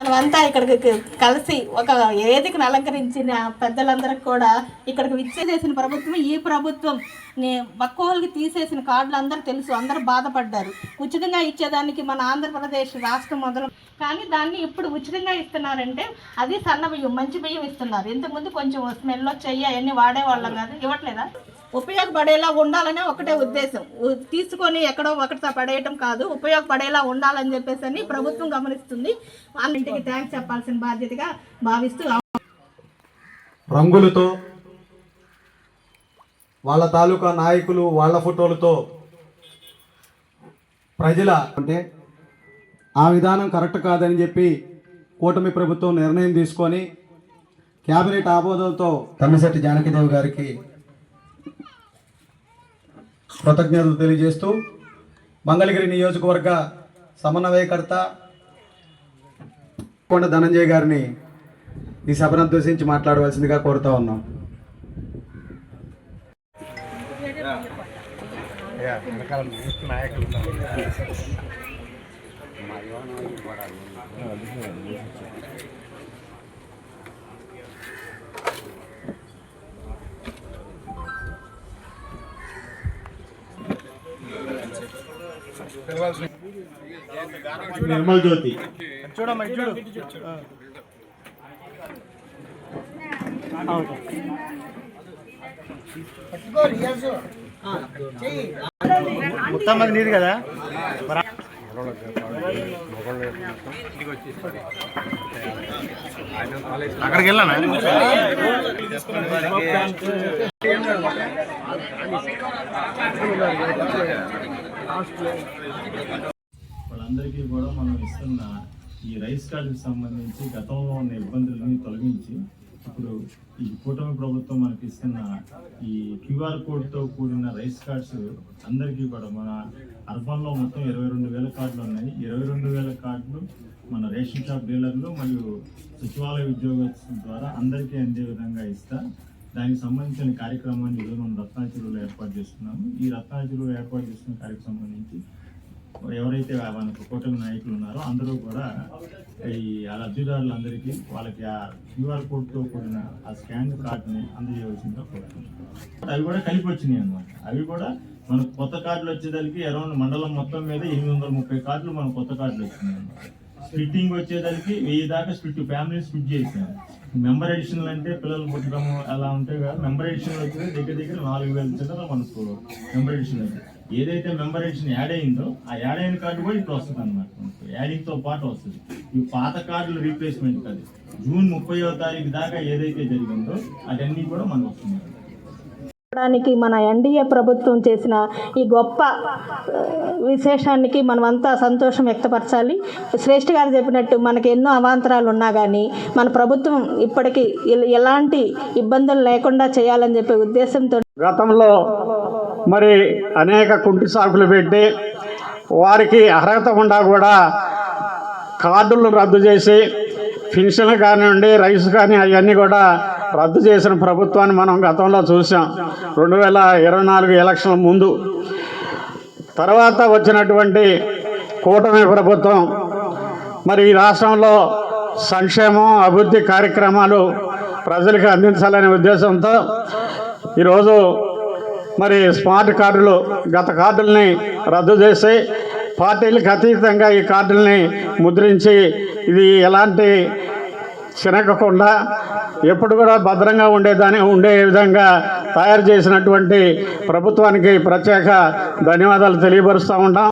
మనమంతా ఇక్కడికి కలిసి ఒక వేదికను అలంకరించిన పెద్దలందరికి కూడా ఇక్కడికి విచ్చేసేసిన ప్రభుత్వం ఈ ప్రభుత్వం నే- తీసేసిన కార్డులు అందరూ తెలుసు అందరూ బాధపడ్డారు. ఉచితంగా ఇచ్చేదానికి మన ఆంధ్రప్రదేశ్ రాష్ట్రం మొదలు కానీ దాన్ని ఇప్పుడు ఉచితంగా ఇస్తున్నారంటే అది సన్న బియ్యం మంచి బియ్యం ఇస్తున్నారు. ఇంతకుముందు కొంచెం స్మెల్ వచ్చాయి అవన్నీ వాడేవాళ్ళం కాదు ఇవ్వట్లేదా? ఉపయోగపడేలా ఉండాలనే ఒకటే ఉద్దేశం. తీసుకొని ఎక్కడో ఒకటితో పడేయటం కాదు. ఉపయోగపడేలా ఉండాలని చెప్పేసి అని ప్రభుత్వం గమనిస్తుంది. వాళ్ళింటికి థ్యాంక్స్ చెప్పాల్సిన బాధ్యతగా భావిస్తూ రంగులతో వాళ్ళ తాలూకా నాయకులు వాళ్ళ ఫోటోలతో ప్రజల అంటే ఆ విధానం కరెక్ట్ కాదని చెప్పి కూటమి ప్రభుత్వం నిర్ణయం తీసుకొని క్యాబినెట్ ఆమోదంతో తమ్మిశెట్టి జానకిదేవి గారికి కృతజ్ఞతలు తెలియజేస్తూ మంగళగిరి నియోజకవర్గ సమన్వయకర్త కొండ ధనంజయ్ గారిని ఈ సభను ఉద్దేశించి మాట్లాడవలసిందిగా కోరుతా ఉన్నాం. నిర్మల్ జ్యోతి మొత్తం అది నీది కదా? అక్కడికి వెళ్ళానా? వాళ్ళందరికీ కూడా మనం ఇస్తున్న ఈ రైస్ కార్డుకి సంబంధించి గతంలో ఉన్న ఇబ్బందులని తొలగించి ఇప్పుడు ఈ కూటమి ప్రభుత్వం మనకి ఇస్తున్న ఈ క్యూఆర్ కోడ్తో కూడిన రైస్ కార్డ్స్ అందరికీ కూడా మన అర్బన్లో మొత్తం ఇరవై రెండు వేల కార్డులు ఉన్నాయి. ఇరవై రెండు వేల కార్డులు మన రేషన్ షాప్ డీలర్లు మరియు సచివాలయ ఉద్యోగస్తుల ద్వారా అందరికీ అందే విధంగా ఇస్తా. దానికి సంబంధించిన కార్యక్రమాన్ని ఈరోజు మనం రత్నాచరువులో ఏర్పాటు చేస్తున్నాము. ఈ రత్నాచరువులో ఏర్పాటు చేస్తున్న కార్యక్రమం సంబంధించి ఎవరైతే మనకు కూటమి నాయకులు ఉన్నారో అందరూ కూడా ఈ ఆ లబ్ధిదారులందరికీ వాళ్ళకి ఆ క్యూఆర్ కోడ్తో కూడిన ఆ స్కాన్ కార్డుని అందజేయవలసిందిగా కోరుతున్నాం అవి కూడా కలిపి వచ్చినాయి అన్నమాట. అవి కూడా మనకు కొత్త కార్డులు వచ్చేదానికి అరౌండ్ మండలం మొత్తం మీద ఎనిమిది వందల ముప్పై కార్డులు మన కొత్త కార్డులు వచ్చినాయి అన్నమాట. స్ప్లిట్టింగ్ వచ్చేదానికి వెయ్యి దాకా స్ప్లిట్ ఫ్యామిలీ స్ప్లిట్ చేసాను మెంబర్ ఎడిషన్లు అంటే పిల్లలు పుట్టడం అలా ఉంటాయి కదా. మెంబర్ ఎడిషన్ వచ్చేది దగ్గర దగ్గర నాలుగు వేల చిల్లర మనకు మెంబర్ ఎడిషన్ అయితే ఏదైతే మెంబర్ ఎడిషన్ యాడ్ అయిందో ఆ యాడ్ అయిన కార్డు కూడా ఇప్పుడు వస్తుంది అనమాట మనకు. పాటు వస్తుంది. ఈ పాత కార్డులు రీప్లేస్మెంట్ కాదు జూన్ ముప్పైవ తారీఖు దాకా ఏదైతే జరిగిందో అదన్నీ కూడా మనకు వస్తున్నాయి. చెప్పడానికి మన ఎన్డీఏ ప్రభుత్వం చేసిన ఈ గొప్ప విశేషానికి మనమంతా సంతోషం వ్యక్తపరచాలి. శ్రేష్ఠ గారు చెప్పినట్టు మనకి ఎన్నో అవాంతరాలు ఉన్నా కానీ మన ప్రభుత్వం ఇప్పటికీ ఎలాంటి ఇబ్బందులు లేకుండా చేయాలని చెప్పే ఉద్దేశంతో గతంలో మరి అనేక కుంటి సాకులు పెట్టి వారికి అర్హత ఉండా కూడా కార్డులను రద్దు చేసి పెన్షన్లు కానివ్వండి రైస్ కానీ అవన్నీ కూడా రద్దు చేసిన ప్రభుత్వాన్ని మనం గతంలో చూసాం రెండు వేల ఇరవై నాలుగు ఎలక్షన్ల ముందు. తర్వాత వచ్చినటువంటి కూటమి ప్రభుత్వం మరి ఈ రాష్ట్రంలో సంక్షేమం అభివృద్ధి కార్యక్రమాలు ప్రజలకు అందించాలనే ఉద్దేశంతో ఈరోజు మరి స్మార్ట్ కార్డులు గత కార్డుల్ని రద్దు చేసి పార్టీలకు అతీతంగా ఈ కార్డుల్ని ముద్రించి ఇది ఎలాంటి చినకకుండా ఎప్పుడు కూడా భద్రంగా ఉండేదాని ఉండే విధంగా తయారు చేసినటువంటి ప్రభుత్వానికి ప్రత్యేక ధన్యవాదాలు తెలియపరుస్తూ ఉంటాం.